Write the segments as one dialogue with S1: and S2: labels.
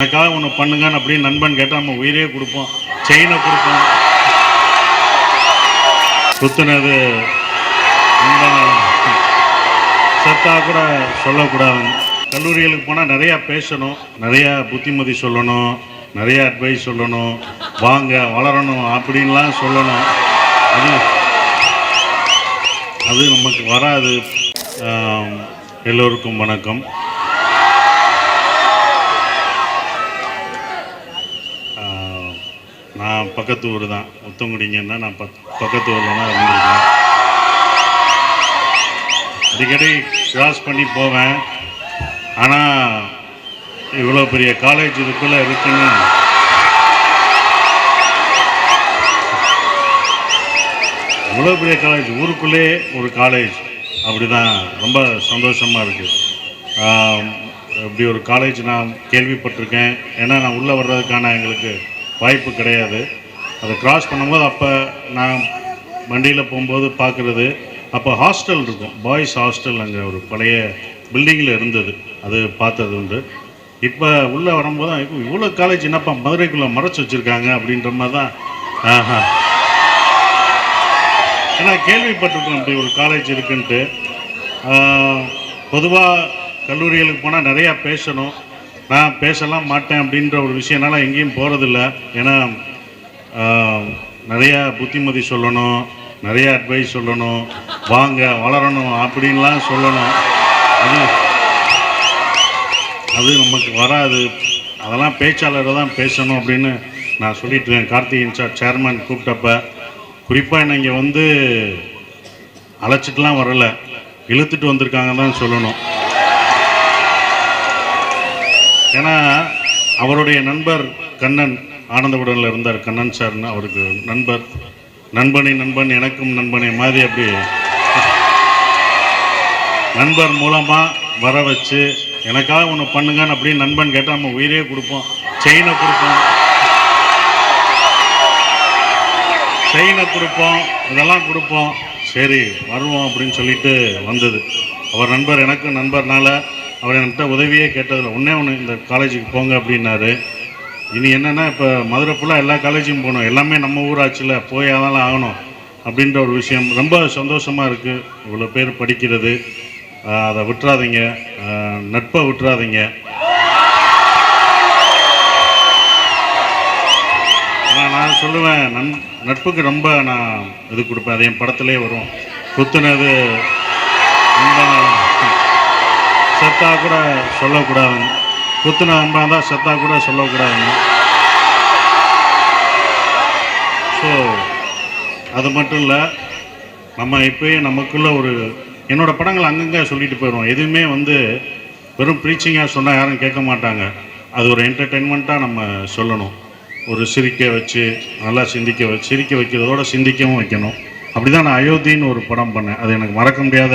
S1: எனக்காக ஒன்று பண்ணுங்கன்னு அப்படின்னு நண்பன் கேட்டால் நம்ம உயிரே கொடுப்போம் செயினை கொடுப்போம். குத்துனது நண்பன் செத்தா கூட சொல்லக்கூடாது. கல்லூரிகளுக்கு போனால் நிறையா பேசணும் நிறையா புத்திமதி சொல்லணும் நிறையா அட்வைஸ் சொல்லணும். வாங்க வளரணும் அப்படின்லாம் சொல்லணும். அது அது நமக்கு வராது. எல்லோருக்கும் வணக்கம் ஆஹ், நான் பக்கத்து ஊர் தான். முத்தங்குடிங்கன்னா நான் பக் பக்கத்து ஊரில் தான் இருந்திருக்கேன். அடிக்கடி கிராஸ் பண்ணி போவேன். ஆனால் இவ்வளோ பெரிய காலேஜ் இதுக்குள்ளே இருக்குன்னு இவ்வளோ பெரிய காலேஜ் ஊருக்குள்ளே ஒரு காலேஜ் அப்படி தான் ரொம்ப சந்தோஷமாக இருக்குது இப்படி ஒரு காலேஜ் நான் கேள்விப்பட்டிருக்கேன். ஏன்னா நான் உள்ளே வர்றதுக்கான எங்களுக்கு வாய்ப்பு கிடையாது. அதை கிராஸ் பண்ணும்போது அப்போ நான் வண்டியில் போகும்போது பார்க்குறது. அப்போ ஹாஸ்டல் இருக்கும். பாய்ஸ் ஹாஸ்டல் அங்கே ஒரு பழைய பில்டிங்கில் இருந்தது. அது பார்த்தது உண்டு. இப்போ உள்ளே வரும்போது தான் இப்போ இவ்வளோ காலேஜ் என்னப்பா மதுரைக்குள்ளே மறைச்சி வச்சுருக்காங்க அப்படின்ற மாதிரி தான் ஆஹா. ஏன்னா கேள்விப்பட்டிருக்கோம் இப்படி ஒரு காலேஜ் இருக்குன்ட்டு. பொதுவாக கல்லூரிகளுக்கு போனால் நிறையா பேசணும். நான் பேசலாம் மாட்டேன் அப்படின்ற ஒரு விஷயம்னால எங்கேயும் போகிறதில்ல ஏன்னா நிறையா புத்திமதி சொல்லணும் நிறையா அட்வைஸ் சொல்லணும். வாங்க வளரணும் அப்படின்லாம் சொல்லணும். அது அது நமக்கு வராது. அதெல்லாம் பேச்சாளரை தான் பேசணும் அப்படின்னு நான் சொல்லிட்டு இருக்கேன் கார்த்திகேயன் சார் சேர்மேன் கூப்பிட்டப்ப. குறிப்பாக நீங்கள் இங்கே வந்து அழைச்சிட்டுலாம் வரல. இழுத்துட்டு வந்திருக்காங்க தான் சொல்லணும். ஏன்னா அவருடைய நண்பர் கண்ணன் ஆனந்தபுரத்தில் இருந்தார் கண்ணன் சார்னு அவருக்கு நண்பர். நண்பனை நண்பன் எனக்கும் நண்பனை மாதிரி அப்படி. நண்பர் மூலமாக வர வச்சு எனக்காக ஒன்று பண்ணுங்கன்னு அப்படின்னு நண்பன் கேட்டால் நம்ம உயிரே கொடுப்போம். செயினை கொடுப்போம். செயினை கொடுப்போம். இதெல்லாம் கொடுப்போம். சரி வருவோம் அப்படின்னு சொல்லிட்டு வந்தது. அவர் நண்பர் எனக்கும் நண்பர்னால அவர் என்கிட்ட உதவியே கேட்டதில்லை. ஒன்றே ஒன்று இந்த காலேஜுக்கு போங்க அப்படின்னாரு. இனி என்னென்னா இப்போ மதுரை ஃபுல்லாக எல்லா காலேஜும் போகணும். எல்லாமே நம்ம ஊராட்சியில் போய் அதெல்லாம் ஆகணும் அப்படின்ற ஒரு விஷயம். ரொம்ப சந்தோஷமாக இருக்குது இவ்வளோ பேர் படிக்கிறது. அதை விட்டுறாதீங்க. நட்பை விட்டுறாதீங்க. ஆனால் நான் சொல்லுவேன் நன் நட்புக்கு ரொம்ப நான் இது கொடுப்பேன். அது என் படத்துலேயே வரும். குத்துனது செத்தாக கூட சொல்லக்கூடாதுங்க குத்துன நண்பன் தான் செத்தா கூட சொல்லக்கூடாதுங்க. ஸோ அது மட்டும் இல்லை நம்ம இப்போயே நமக்குள்ள ஒரு என்னோட படங்கள் அங்கங்கே சொல்லிட்டு போயிடுவோம். எதுவுமே வந்து வெறும் ப்ரீச்சிங்காக சொன்னால் யாரும் கேட்க மாட்டாங்க. அது ஒரு என்டர்டெயின்மெண்ட்டாக நம்ம சொல்லணும். ஒரு சிரிக்க வச்சு நல்லா சிந்திக்க வச்சு சிரிக்க வைக்கிறதோட சிந்திக்கவும் வைக்கணும். அப்படி தான் நான் அயோத்தின்னு ஒரு படம் பண்ணேன். அது எனக்கு மறக்க முடியாத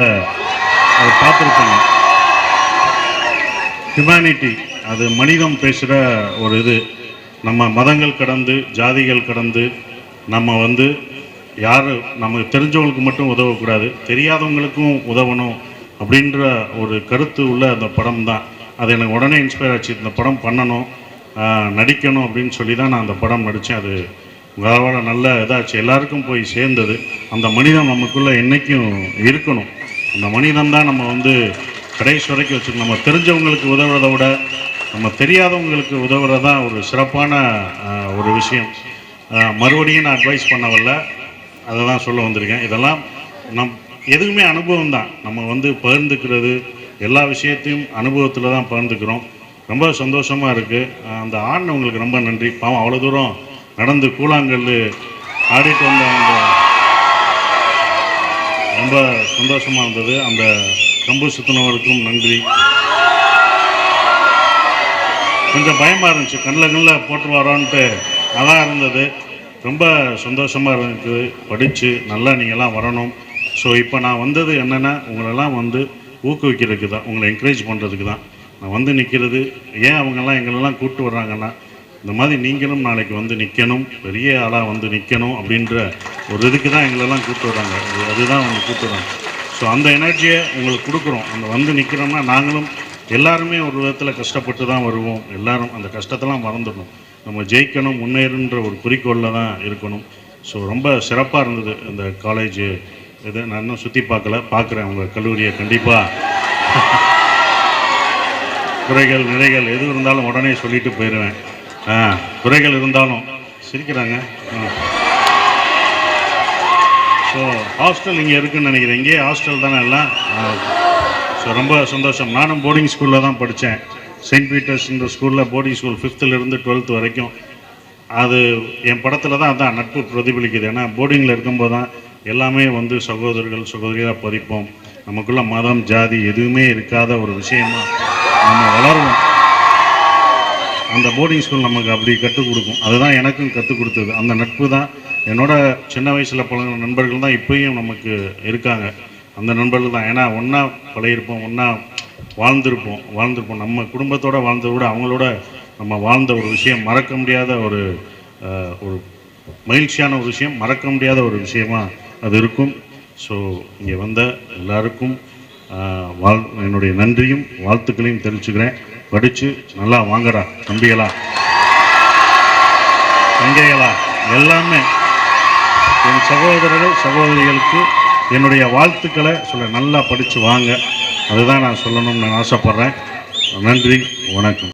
S1: அதை பார்த்துருப்பேங்க. ஹியூமனிட்டி அது மனிதம் பேசுகிற ஒரு இது. நம்ம மதங்கள் கடந்து ஜாதிகள் கடந்து நம்ம வந்து யார் நமக்கு தெரிஞ்சவங்களுக்கு மட்டும் உதவக்கூடாது தெரியாதவங்களுக்கும் உதவணும் அப்படின்ற ஒரு கருத்து உள்ள அந்த படம் தான். அது எனக்கு உடனே இன்ஸ்பயர் ஆச்சு. இந்த படம் பண்ணணும் நடிக்கணும் அப்படின்னு சொல்லி தான் நான் அந்த படம் நடித்தேன் அது வரவர நல்ல இதாச்சு. எல்லாருக்கும் போய் சேர்ந்தது. அந்த மனிதம் நமக்குள்ளே என்றைக்கும் இருக்கணும். அந்த மனிதம் தான் நம்ம வந்து கடைசி வரைக்கும் வச்சுருக்கோம் நம்ம தெரிஞ்சவங்களுக்கு உதவுறதை விட நம்ம தெரியாதவங்களுக்கு உதவுறது தான் ஒரு சிறப்பான ஒரு விஷயம். மறுபடியும் நான் அட்வைஸ் பண்ண வரல அதை தான் சொல்ல வந்திருக்கேன். இதெல்லாம் நம் எதுவுமே அனுபவம் தான் நம்ம வந்து பகிர்ந்துக்கிறது எல்லா விஷயத்தையும் அனுபவத்தில் தான் பகிர்ந்துக்கிறோம். ரொம்ப சந்தோஷமாக இருக்குது அந்த ஆடினவங்களுக்கு ரொம்ப நன்றி. பாவம் அவ்வளோ தூரம் நடந்து கூழாங்கல் ஆடிட்டு வந்த அந்த ரொம்ப சந்தோஷமாக இருந்தது. அந்த கம்பு சுத்தினவருக்கும் நன்றி. கொஞ்சம் பயமாக இருந்துச்சு. கண்ணில் கண்ணில் போட்டுருவாரோன்ட்டு நல்லா இருந்தது. ரொம்ப சந்தோஷமாக இருந்துச்சு படித்து நல்லா நீங்கள்லாம் வரணும். ஸோ இப்போ நான் வந்தது என்னென்னா உங்களெல்லாம் வந்து ஊக்குவிக்கிறதுக்கு தான் உங்களை என்கரேஜ் பண்ணுறதுக்கு தான் நான் வந்து நிற்கிறது ஏன் அவங்கெல்லாம் எங்களெல்லாம் கூப்பிட்டு வர்றாங்கன்னா இந்த மாதிரி நீங்களும் நாளைக்கு வந்து நிற்கணும் பெரிய ஆளாக வந்து நிற்கணும் அப்படின்ற ஒரு இதுக்கு தான் எங்களெல்லாம் கூப்பிட்டு வர்றாங்க. அதுதான் அவங்க கூப்பிட்டு வர்றாங்க. ஸோ அந்த எனர்ஜியை உங்களுக்கு கொடுக்குறோம். அந்த வந்து நிற்கிறோம்னா நாங்களும் எல்லாருமே ஒரு விதத்தில் கஷ்டப்பட்டு தான் வருவோம். எல்லாரும் அந்த கஷ்டத்தெல்லாம் மறந்துடணும். நம்ம ஜெயிக்கணும் முன்னேறுன்ற ஒரு குறிக்கோளில் தான் இருக்கணும். ஸோ ரொம்ப சிறப்பாக இருந்தது இந்த காலேஜ் இது. நான் இன்னும் சுற்றி பார்க்கல. பார்க்குறேன். உங்கள் கல்லூரியை கண்டிப்பாக குறைகள் நிறைகள் எது இருந்தாலும் உடனே சொல்லிட்டு போயிடுவேன் ஆ குறைகள் இருந்தாலும் சிரிக்கிறாங்க. ஸோ ஹாஸ்டல் இங்கே இருக்குன்னு நினைக்கிறேன். இங்கே ஹாஸ்டல் தானே எல்லாம்? ஸோ ரொம்ப சந்தோஷம். நானும் போர்டிங் ஸ்கூலில் தான் படித்தேன் செயின்ட் பீட்டர்ஸ்ன்ற ஸ்கூலில் போர்டிங் ஸ்கூல் ஃபிஃப்த்துலேருந்து டுவெல்த் வரைக்கும். அது என் படத்தில் தான் அதான் நட்பு பிரதிபலிக்குது. ஏன்னா போர்டிங்கில் இருக்கும்போது தான் எல்லாமே வந்து சகோதரர்கள் சகோதரியாக பதிப்போம். நமக்குள்ள மதம் ஜாதி எதுவுமே இருக்காத ஒரு விஷயமா நம்ம வளருவோம். அந்த போர்டிங் ஸ்கூல் நமக்கு அப்படி கற்றுக் கொடுக்கும். அதுதான் எனக்கும் கற்றுக் கொடுத்தது. அந்த நட்பு தான். என்னோட சின்ன வயசில் பழகின நண்பர்கள் தான் இப்பயும் நமக்கு இருக்காங்க. அந்த நண்பர்கள் தான். ஏன்னா ஒன்றா பழகிருப்போம் ஒன்றா வாழ்ந்திருப்போம் வாழ்ந்திருப்போம். நம்ம குடும்பத்தோடு வாழ்ந்ததோட அவங்களோட நம்ம வாழ்ந்த ஒரு விஷயம் மறக்க முடியாத ஒரு ஒரு மகிழ்ச்சியான ஒரு விஷயம் மறக்க முடியாத ஒரு விஷயமா அது இருக்கும். ஸோ இங்கே வந்த எல்லாருக்கும் வாழ் என்னுடைய நன்றியும் வாழ்த்துக்களையும் தெரிவிச்சுக்கிறேன். படித்து நல்லா வாங்கடா தம்பிகளா. தங்கைகளா எல்லாமே. என் சகோதரர்கள் சகோதரிகளுக்கு என்னுடைய வாழ்த்துக்களை சொல்ல நல்லா படித்து வாங்க. அதுதான் நான் சொல்லணும்னு நான் ஆசைப்பட்றேன். நன்றி. வணக்கம்.